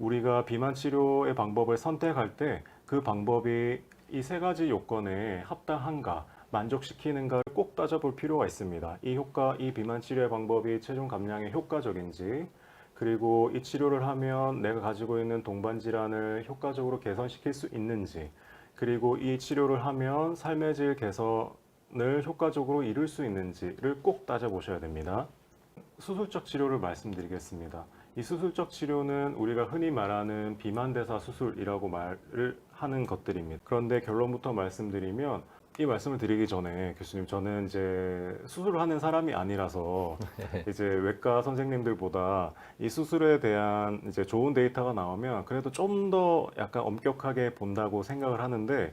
우리가 비만 치료의 방법을 선택할 때 그 방법이 이 세 가지 요건에 합당한가 만족시키는가를 꼭 따져볼 필요가 있습니다. 이 효과, 이 비만 치료의 방법이 체중 감량에 효과적인지 그리고 이 치료를 하면 내가 가지고 있는 동반 질환을 효과적으로 개선시킬 수 있는지 그리고 이 치료를 하면 삶의 질 개선을 효과적으로 이룰 수 있는지를 꼭 따져보셔야 됩니다. 수술적 치료를 말씀드리겠습니다. 이 수술적 치료는 우리가 흔히 말하는 비만대사 수술이라고 말을 하는 것들입니다. 그런데 결론부터 말씀드리면 이 말씀을 드리기 전에 교수님 저는 이제 수술을 하는 사람이 아니라서 이제 외과 선생님들보다 이 수술에 대한 이제 좋은 데이터가 나오면 그래도 좀 더 약간 엄격하게 본다고 생각을 하는데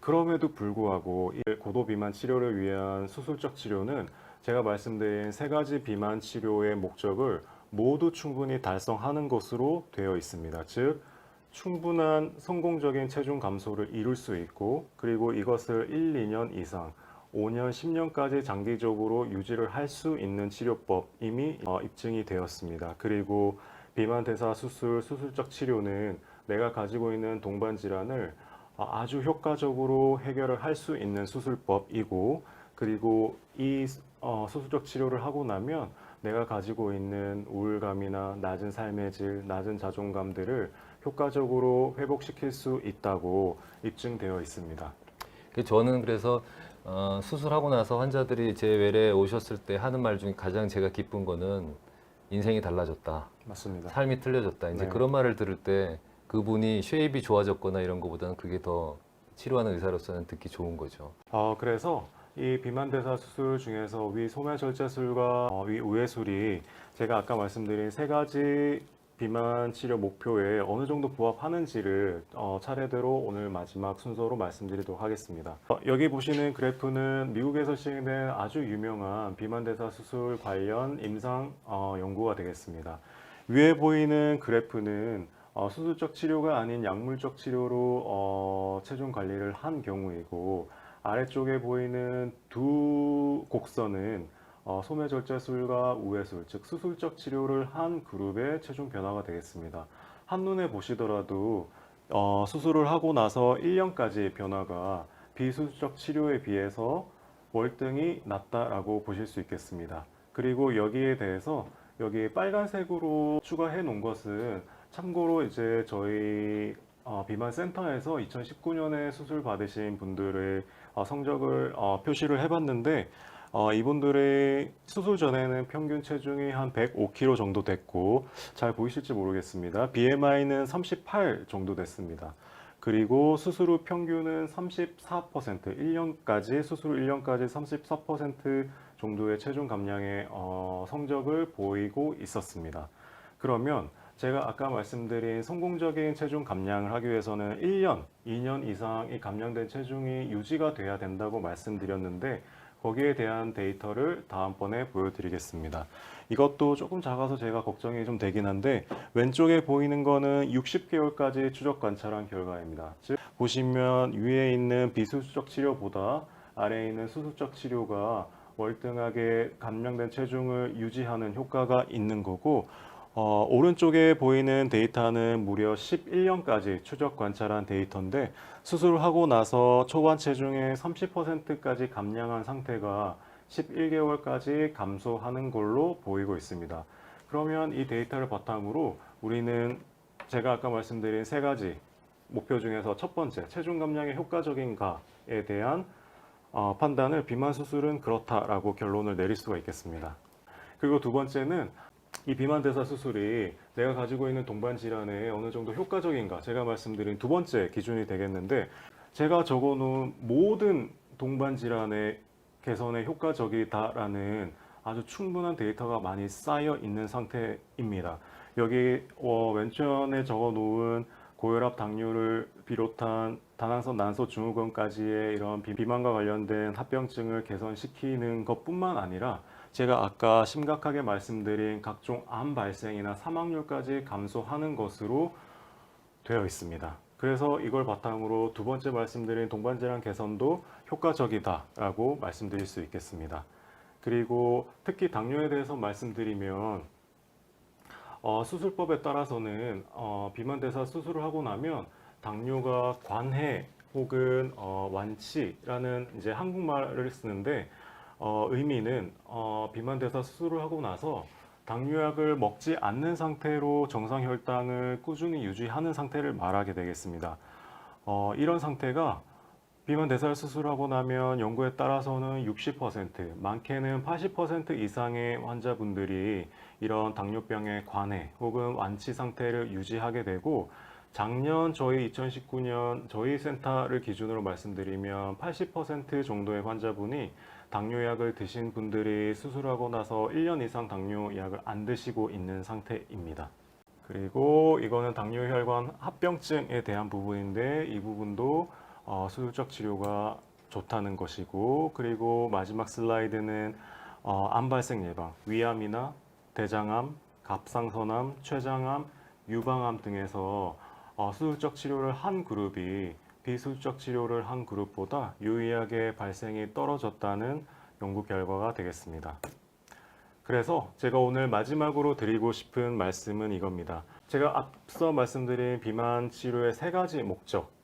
그럼에도 불구하고 이 고도 비만 치료를 위한 수술적 치료는 제가 말씀드린 세 가지 비만 치료의 목적을 모두 충분히 달성하는 것으로 되어 있습니다. 즉, 충분한 성공적인 체중 감소를 이룰 수 있고, 그리고 이것을 1, 2년 이상, 5년, 10년까지 장기적으로 유지를 할 수 있는 치료법 이미 어, 입증이 되었습니다. 그리고 비만 대사 수술, 수술적 치료는 내가 가지고 있는 동반 질환을 어, 아주 효과적으로 해결을 할 수 있는 수술법이고, 그리고 이 어, 수술적 치료를 하고 나면 내가 가지고 있는 우울감이나 낮은 삶의 질, 낮은 자존감들을 효과적으로 회복시킬 수 있다고 입증되어 있습니다. 그 저는 그래서 어, 수술하고 나서 환자들이 제 외래에 오셨을 때 하는 말 중에 가장 제가 기쁜 거는 인생이 달라졌다. 맞습니다. 삶이 틀려졌다. 이제 네. 그런 말을 들을 때 그분이 쉐입이 좋아졌거나 이런 것보다는 그게 더 치료하는 의사로서는 듣기 좋은 거죠. 어, 그래서 이 비만대사 수술 중에서 위 소매절제술과 어, 위 우회술이 제가 아까 말씀드린 세 가지 비만 치료 목표에 어느 정도 부합하는지를 어, 차례대로 오늘 마지막 순서로 말씀드리도록 하겠습니다. 어, 여기 보시는 그래프는 미국에서 시행된 아주 유명한 비만대사 수술 관련 임상 어, 연구가 되겠습니다. 위에 보이는 그래프는 어, 수술적 치료가 아닌 약물적 치료로 어, 체중 관리를 한 경우이고 아래쪽에 보이는 두 곡선은 어, 소매절제술과 우회술, 즉 수술적 치료를 한 그룹의 체중 변화가 되겠습니다. 한눈에 보시더라도 어, 수술을 하고 나서 1년까지 변화가 비수술적 치료에 비해서 월등히 낮다라고 보실 수 있겠습니다. 그리고 여기에 대해서 여기 빨간색으로 추가해 놓은 것은 참고로 이제 저희 어, 비만 센터에서 2019년에 수술 받으신 분들의 어, 성적을 어, 표시를 해봤는데 어, 이분들의 수술 전에는 평균 체중이 한 105kg 정도 됐고 잘 보이실지 모르겠습니다. BMI는 38 정도 됐습니다. 그리고 수술 후 평균은 34%, 1년까지 수술 후 1년까지 34% 정도의 체중 감량의 어, 성적을 보이고 있었습니다. 그러면 제가 아까 말씀드린 성공적인 체중 감량을 하기 위해서는 1년, 2년 이상 이 감량된 체중이 유지가 돼야 된다고 말씀드렸는데 거기에 대한 데이터를 다음번에 보여드리겠습니다. 이것도 조금 작아서 제가 걱정이 좀 되긴 한데 왼쪽에 보이는 거는 60개월까지 추적 관찰한 결과입니다. 즉 보시면 위에 있는 비수술적 치료보다 아래에 있는 수술적 치료가 월등하게 감량된 체중을 유지하는 효과가 있는 거고 어, 오른쪽에 보이는 데이터는 무려 11년까지 추적 관찰한 데이터인데 수술하고 나서 초반 체중의 30%까지 감량한 상태가 11개월까지 감소하는 걸로 보이고 있습니다. 그러면 이 데이터를 바탕으로 우리는 제가 아까 말씀드린 세 가지 목표 중에서 첫 번째 체중 감량이 효과적인가에 대한 어, 판단을 비만 수술은 그렇다라고 결론을 내릴 수가 있겠습니다. 그리고 두 번째는 이 비만 대사 수술이 내가 가지고 있는 동반 질환에 어느 정도 효과적인가 제가 말씀드린 두 번째 기준이 되겠는데 제가 적어놓은 모든 동반 질환의 개선에 효과적이다라는 아주 충분한 데이터가 많이 쌓여 있는 상태입니다. 여기 어, 왼편에 적어놓은 고혈압, 당뇨를 비롯한 다낭성 난소 증후군까지의 이런 비- 비만과 관련된 합병증을 개선시키는 것뿐만 아니라 제가 아까 심각하게 말씀드린 각종 암 발생이나 사망률까지 감소하는 것으로 되어 있습니다. 그래서 이걸 바탕으로 두 번째 말씀드린 동반질환 개선도 효과적이다라고 말씀드릴 수 있겠습니다. 그리고 특히 당뇨에 대해서 말씀드리면 어, 수술법에 따라서는 어, 비만 대사 수술을 하고 나면 당뇨가 관해 혹은 어, 완치라는 이제 한국말을 쓰는데 어, 의미는 어, 비만 대사 수술을 하고 나서 당뇨약을 먹지 않는 상태로 정상 혈당을 꾸준히 유지하는 상태를 말하게 되겠습니다. 어, 이런 상태가 비만 대사를 수술하고 나면 연구에 따라서는 60%, 많게는 80% 이상의 환자분들이 이런 당뇨병의 관해 혹은 완치 상태를 유지하게 되고 작년 저희 2019년 저희 센터를 기준으로 말씀드리면 80% 정도의 환자분이 당뇨약을 드신 분들이 수술하고 나서 1년 이상 당뇨약을 안 드시고 있는 상태입니다. 그리고 이거는 당뇨혈관 합병증에 대한 부분인데 이 부분도 어, 수술적 치료가 좋다는 것이고 그리고 마지막 슬라이드는 어, 암 발생 예방, 위암이나 대장암, 갑상선암, 췌장암, 유방암 등에서 어, 수술적 치료를 한 그룹이 비수술적 치료를 한 그룹보다 유의하게 발생이 떨어졌다는 연구 결과가 되겠습니다. 그래서 제가 오늘 마지막으로 드리고 싶은 말씀은 이겁니다. 제가 앞서 말씀드린 비만 치료의 세 가지 목적.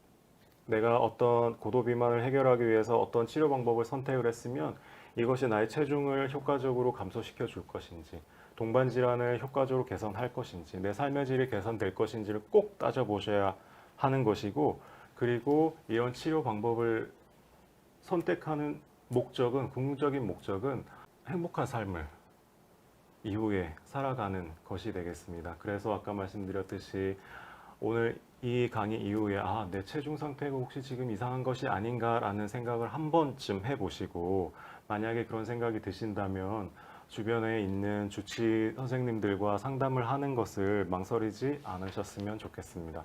내가 어떤 고도 비만을 해결하기 위해서 어떤 치료 방법을 선택을 했으면 이것이 나의 체중을 효과적으로 감소시켜 줄 것인지, 동반 질환을 효과적으로 개선할 것인지, 내 삶의 질이 개선될 것인지를 꼭 따져보셔야 하는 것이고, 그리고 이런 치료 방법을 선택하는 목적은, 궁극적인 목적은 행복한 삶을 이후에 살아가는 것이 되겠습니다. 그래서 아까 말씀드렸듯이 오늘 이 강의 이후에 아, 내 체중 상태가 혹시 지금 이상한 것이 아닌가라는 생각을 한 번쯤 해보시고 만약에 그런 생각이 드신다면 주변에 있는 주치 선생님들과 상담을 하는 것을 망설이지 않으셨으면 좋겠습니다.